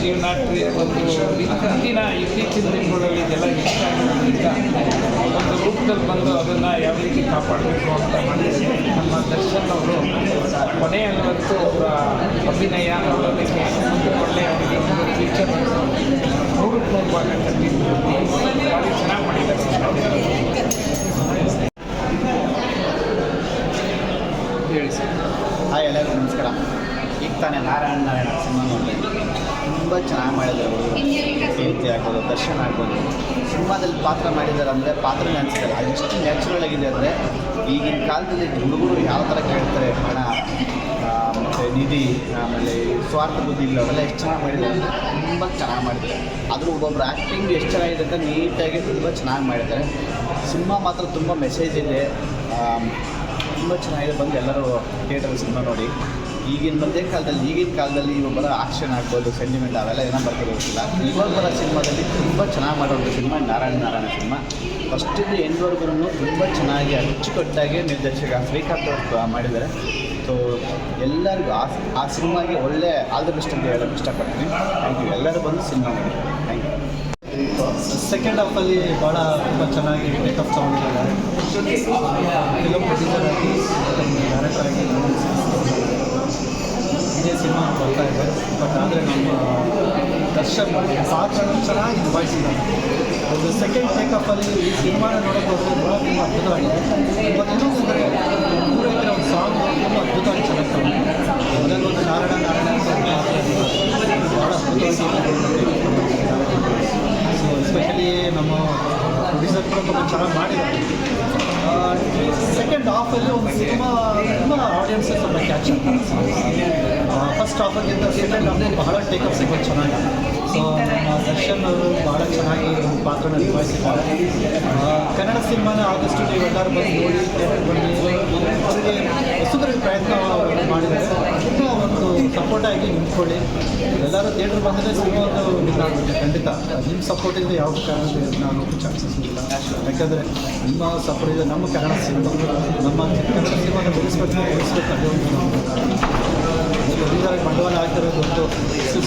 ಜೀವನ ಟ್ರಿ- ಒಂದು ಇಂದಿನ ಇತ್ತೀಚಿನ ದಿನಗಳಲ್ಲಿ ಇದೆಲ್ಲ ಇಷ್ಟ ಆಗಿರೋದ್ರಿಂದ ಒಂದು ರೂಪದಲ್ಲಿ ಬಂದು ಅದನ್ನು ಯಾವ ರೀತಿ ಕಾಪಾಡಬೇಕು ಅಂತ ಮಾಡಿದರೆ ನಮ್ಮ ದರ್ಶನ್ ಅವರು ಕೊನೆಯವತ್ತು ಅವರ ಅಭಿನಯ ನೋಡೋದಕ್ಕೆ ಒಂದು ಒಳ್ಳೆಯ ಅವರಿಗೆ ಒಂದು ಫ್ಯೂಚರ್ ನೂರಕ್ಕೆ ನೂರು ಭಾಗ ಕಟ್ಟಿದ್ದು ಭಾರಿ ಚೆನ್ನಾಗಿ ಮಾಡಿದ್ದಾರೆ. ಹೇಳಿ ಸರ್. ಹಾಯ್ ಎಲ್ಲರಿಗೂ ನಮಸ್ಕಾರ. ಈಗ ತಾನೇ ನಾರಾಯಣ ನಾರಾಯಣ ಸಿನಿಮಾ ನೋಡಿದೆ ತುಂಬ ಚೆನ್ನಾಗಿ ಮಾಡಿದ್ರು ಅವರು. ಆಗ್ಬೋದು, ದರ್ಶನ ಆಗ್ಬೋದು. ಸಿನಿಮಾದಲ್ಲಿ ಪಾತ್ರ ಮಾಡಿದ್ದಾರೆ ಅಂದರೆ ಪಾತ್ರ ನೆನೆಸಿದ್ದಾರೆ ಅದೆಷ್ಟು ನ್ಯಾಚುರಲ್ ಆಗಿದೆ ಅಂದರೆ ಈಗಿನ ಕಾಲದಲ್ಲಿ ಹುಡುಗರು ಯಾವ ಥರ ಕೇಳ್ತಾರೆ ಹಣ ಮತ್ತು ನಿಧಿ, ಆಮೇಲೆ ಸ್ವಾರ್ಥ ಬುದ್ಧಿ ಇಲ್ಲ ಅವೆಲ್ಲ ಎಷ್ಟು ಚೆನ್ನಾಗಿ ಮಾಡಿದ್ದಾರೆ ಅಂದರೆ ತುಂಬ ಚೆನ್ನಾಗಿ ಮಾಡಿದ್ದಾರೆ. ಆದರೂ ಒಬ್ಬೊಬ್ರು ಆ್ಯಕ್ಟಿಂಗ್ ಎಷ್ಟು ಚೆನ್ನಾಗಿದೆ ಅಂತ ನೀಟಾಗಿ ತುಂಬ ಚೆನ್ನಾಗಿ ಮಾಡಿದ್ದಾರೆ. ಸಿನಿಮಾ ಮಾತ್ರ ತುಂಬ ಮೆಸೇಜ್ ಇದೆ. ತುಂಬ ಚೆನ್ನಾಗಿದೆ. ಬಂದು ಎಲ್ಲರೂ ಥಿಯೇಟರ್ ಸಿನಿಮಾ ನೋಡಿ. ಈಗಿನ ಮಧ್ಯ ಕಾಲದಲ್ಲಿ, ಈಗಿನ ಕಾಲದಲ್ಲಿ ಒಬ್ಬರ ಆಕ್ಷನ್ ಆಗ್ಬೋದು ಸೆಂಟಿಮೆಂಟ್ ಅವೆಲ್ಲ ಏನೋ ಬರ್ತಿರೋದಿಲ್ಲ ಇವಾಗ ಬರೋ ಸಿನಿಮಾದಲ್ಲಿ ತುಂಬ ಚೆನ್ನಾಗಿ ಮಾಡೋದು ಸಿನಿಮಾ, ನಾರಾಯಣ ನಾರಾಯಣ ಸಿನಿಮಾ. ಫಸ್ಟಿಂದ ಎಂಟ್ವರೆಗೂ ತುಂಬ ಚೆನ್ನಾಗಿ, ಅಚ್ಚುಕಟ್ಟಾಗಿ ನಿರ್ದೇಶಕ ಶ್ರೀಕಾಂತ್ ಅವರು ಮಾಡಿದ್ದಾರೆ. ಸೊ ಎಲ್ಲರಿಗೂ ಆ ಆ ಸಿನಿಮಾಗೆ ಒಳ್ಳೆ ಆಲ್ ದ ಬೆಸ್ಟ್ ಅಂತ ಹೇಳೋಕ್ಕೆ ಇಷ್ಟಪಡ್ತೀನಿ. ಥ್ಯಾಂಕ್ ಯು ಎಲ್ಲರೂ ಬಂದು ಸಿನಿಮಾ ನೋಡಿ. ಥ್ಯಾಂಕ್ ಯು ಸೆಕೆಂಡ್ ಹಾಫಲ್ಲಿ ಭಾಳ ತುಂಬ ಚೆನ್ನಾಗಿ ಟೇಕಪ್ ತಗೊಂಡಿದ್ದಾರೆ ಫಿಲಮ್ ಪ್ರೊಡ್ಯೂಸರ್ ಆಗಿ ಡೈರೆಕ್ಟರ್ ಆಗಿ ಇದೇ ಸಿನಿಮಾ ಬರ್ತಾ ಇದೆ ಬಟ್ ಆದರೆ ನಮ್ಮ ದರ್ಶನ್ ಪಾತ್ರ ಚೆನ್ನಾಗಿ ನಿಭಾಯಿಸಿದ್ದಾರೆ. ಒಂದು ಸೆಕೆಂಡ್ ಟೇಕಪ್ಪಲ್ಲಿ ಈ ಸಿನಿಮಾನ ನೋಡೋಕೆ ಹೋದರೆ ತುಂಬ ಅದ್ಭುತವಾಗಿದೆ. ಮತ್ತು ಇನ್ನೊಂದು ಅಂದರೆ ಪೂರೈಕಿರೋ ಒಂದು ಸಾಂಗ್ ತುಂಬ ಅದ್ಭುತವಾಗಿ ಚೆನ್ನಾಗಿ ಒಂದು ನಾರಾಯಣ ನಾರಾಯಣ ಭಾಳ ಅದ್ಭುತವಾಗಿ ಸೊ ಎಸ್ಪೆಷಲಿ ನಮ್ಮ ಪ್ರೊಡ್ಯೂಸರ್ ಕೂಡ ತುಂಬ ಚೆನ್ನಾಗಿ ಮಾಡಿದ್ದಾರೆ. ಸೆಕೆಂಡ್ ಹಾಫಲ್ಲಿ ಒಂದು ಸಿನಿಮಾ, ತುಂಬ ಆಡಿಯನ್ಸ್ ತುಂಬ ಕ್ಯಾಚ್ ಆಗ್ತಾರೆ. ಹಾಫಲ್ಲಿಂದ ಸೆಕೆಂಡ್ ಹಾಫ್ ಬಹಳ ಟೇಕಪ್ ಸಿಗೋದು ಚೆನ್ನಾಗಿ. ಸೊ ದರ್ಶನ್ ಅವರು ಬಹಳ ಚೆನ್ನಾಗಿ ಒಂದು ಪಾತ್ರನ ನಿಭಾಯಿಸಿದ್ದಾರೆ ಕನ್ನಡ ಸಿನಿಮಾನ ಆದಷ್ಟು ನೀವೆಲ್ಲರೂ ಬಂದು ನೋಡಿ ಬನ್ನಿ ಅವರಿಗೆ ಹೊಸದ್ರಿಗೆ ಪ್ರಯತ್ನ ಮಾಡಿದ್ದಾರೆ. ಒಂದು ಸಪೋರ್ಟಾಗಿ ನಿಂತ್ಕೊಳ್ಳಿ. ಎಲ್ಲರೂ ಥಿಯೇಟರ್ ಬಂದರೆ ಸಿನಿಮಾ ಒಂದು ಖಂಡಿತ. ನಿಮ್ಮ ಸಪೋರ್ಟ್ ಇಲ್ಲದೆ ಯಾವ ಕಾರಣಕ್ಕೆ ನಾನು ಚಾನ್ಸಸ್ ಇಲ್ಲ ಯಾಕಂದರೆ ನಿಮ್ಮ ಸಪೋರ್ಟ್ ಇದೆ ನಮ್ಮ ಕನ್ನಡ ಸಿನಿಮಾ ನಮ್ಮ ಕನ್ನಡ ಸಿನಿಮಾನ ಬೆಳೆಸ್ಬೇಕು ಬೆಳೆಸ್ಬೇಕು ಅದೇ ಒಂದು ಬಂಡವಾಳ ಹಾಕಿರೋದು ಒಂದು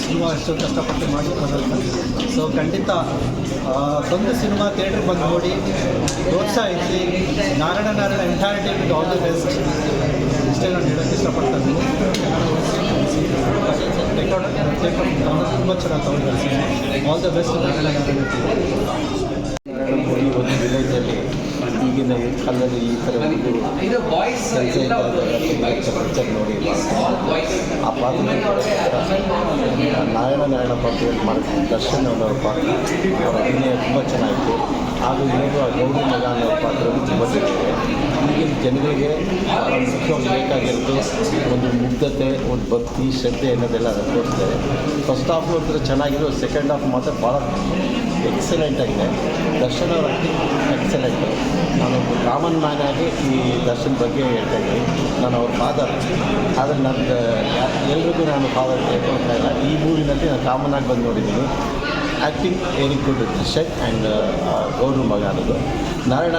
ಸಿನಿಮಾ ಎಷ್ಟು ಕಷ್ಟಪಟ್ಟು ಮಾಡಿರೋದಲ್ಲ ಸೊ ಖಂಡಿತ ಬಂದ ಸಿನಿಮಾ ಥಿಯೇಟ್ರ್ ಬಂದು ನೋಡಿ, ಪ್ರೋತ್ಸಾಹಿಸಿ, Narayana Narayana entire team all the best ಇಷ್ಟೇ ನಾನು ಹೇಳೋಕ್ಕೆ ಇಷ್ಟಪಡ್ತೀನಿ ತುಂಬ ಚೆನ್ನಾಗಿ ತಗೊಂಡಿದ್ದಾರೆ ಆಲ್ ದ ಬೆಸ್ಟ್ ಈ ಒಂದು ವಿಲೇಜಲ್ಲಿ ಈಗಿನ ಕಾಲದಲ್ಲಿ ಈ ಥರ ಒಂದು ಕೆಲಸ ಪಿಕ್ಚರ್ ನೋಡಿ ಆ ಪಾತ್ರ ನಾರಾಯಣ ನಾರಾಯಣ ಪಾತ್ರ ಮಾಡ್ತೀನಿ ದರ್ಶನ್ ಅವರ ಪಾತ್ರ ಅವರ ಅಭಿನಯ ತುಂಬ ಚೆನ್ನಾಗಿತ್ತು ಹಾಗೂ ಇನ್ನೊಬ್ಬ ಗೌರಿ ಮಗ ಅನ್ನೋ ಪಾತ್ರ ತುಂಬ ಚೆನ್ನಾಗಿದೆ ಜನರಿಗೆ ಮುಖ್ಯವಾಗಿ ಬೇಕಾಗಿರೋದು ಒಂದು ಮುಗ್ಧತೆ, ಒಂದು ಭಕ್ತಿ, ಶ್ರದ್ಧೆ ಅನ್ನೋದೆಲ್ಲ ತೋರಿಸ್ತಾರೆ ಫಸ್ಟ್ ಹಾಫ್ ಒಂಥರ ಚೆನ್ನಾಗಿರೋ ಸೆಕೆಂಡ್ ಹಾಫ್ ಮಾತ್ರ ಭಾಳ ಎಕ್ಸಲೆಂಟ್ ಆಗಿದೆ. ದರ್ಶನ್ ಅವರ ಆ್ಯಕ್ಟಿಂಗ್ ನಾನೊಬ್ಬ ಕಾಮನ್ ಮ್ಯಾನ್ ಆಗಿ ಈ ದರ್ಶನ್ ಬಗ್ಗೆ ಹೇಳ್ತಾ ಇದ್ದೀನಿ. ನಾನು ಅವ್ರ ಫಾದರ್ ಆದರೆ ನನ್ನ ಎಲ್ರಿಗೂ ನಾನು ಫಾದರ್ ಹೇಳ್ಕೊಳ್ತಾ ಇಲ್ಲ. ಈ ಮೂವಿನಲ್ಲಿ ನಾನು ಕಾಮನ್ ಆಗಿ ಬಂದು ನೋಡಿದ್ದೀನಿ. ಆ್ಯಕ್ಟಿಂಗ್ ವೆರಿ ಗುಡ್ ಶೆಟ್ ಆ್ಯಂಡ್ ಗೌಡ್ರ ಮಗ ಅನ್ನೋದು ನಾರಾಯಣ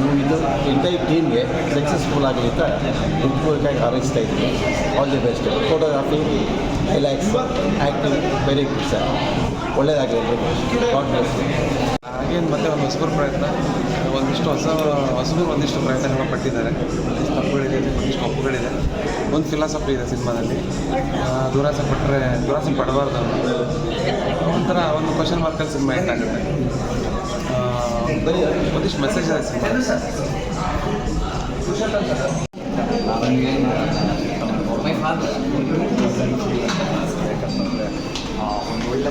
ಮೂವಿದು ಎಂಟೈರ್ ಟೀಮ್ಗೆ ಸಕ್ಸಸ್ಫುಲ್ ಆಗಲಿ ಅಂತ ಹೃತ್ಪೂರ್ವಕವಾಗಿ ಹಾರೈಸ್ತಾ ಇದ್ದೀನಿ ಆಲ್ ದಿ ಬೆಸ್ಟ್ ಫೋಟೋಗ್ರಾಫಿ ಐಲ್ಯಾಕ್ಸ್ ಆ್ಯಕ್ಟಿಂಗ್ ವೆರಿ ಗುಡ್ ಸರ್ ಒಳ್ಳೆಯದಾಗಲಿ ಗಾಡ್ ಬ್ಲೆಸ್ ಹಾಗೇನು ಮತ್ತೆ ಒಂದು ಹೊಸಬರು ಪ್ರಯತ್ನ? ಒಂದಿಷ್ಟು ಹೊಸ, ಹೊಸಬರು ಒಂದಿಷ್ಟು ಪ್ರಯತ್ನಗಳು ಪಟ್ಟಿದ್ದಾರೆ. ಒಂದಿಷ್ಟು ತಪ್ಪುಗಳಿದೆ, ಒಂದಿಷ್ಟು ಒಪ್ಪುಗಳಿದೆ. ಒಂದು ಫಿಲಾಸಫಿ ಇದೆ ಸಿನಿಮಾದಲ್ಲಿ. ದುರಾಸೆ ಪಟ್ಟರೆ ದುರಾಸೆ ಪಡಬಾರ್ದು ಒಂಥರ ಒಂದು ಕ್ವಶನ್ ಮಾರ್ಕಲ್ಲಿ ಸಿನಿಮಾ ಆಗುತ್ತೆ. ಆ, ಒಂದಿಷ್ಟು ಮೆಸೇಜ್ ಆಯ್ತು ಸಿನಿಮಾ ಒಂದು ಒಳ್ಳೆ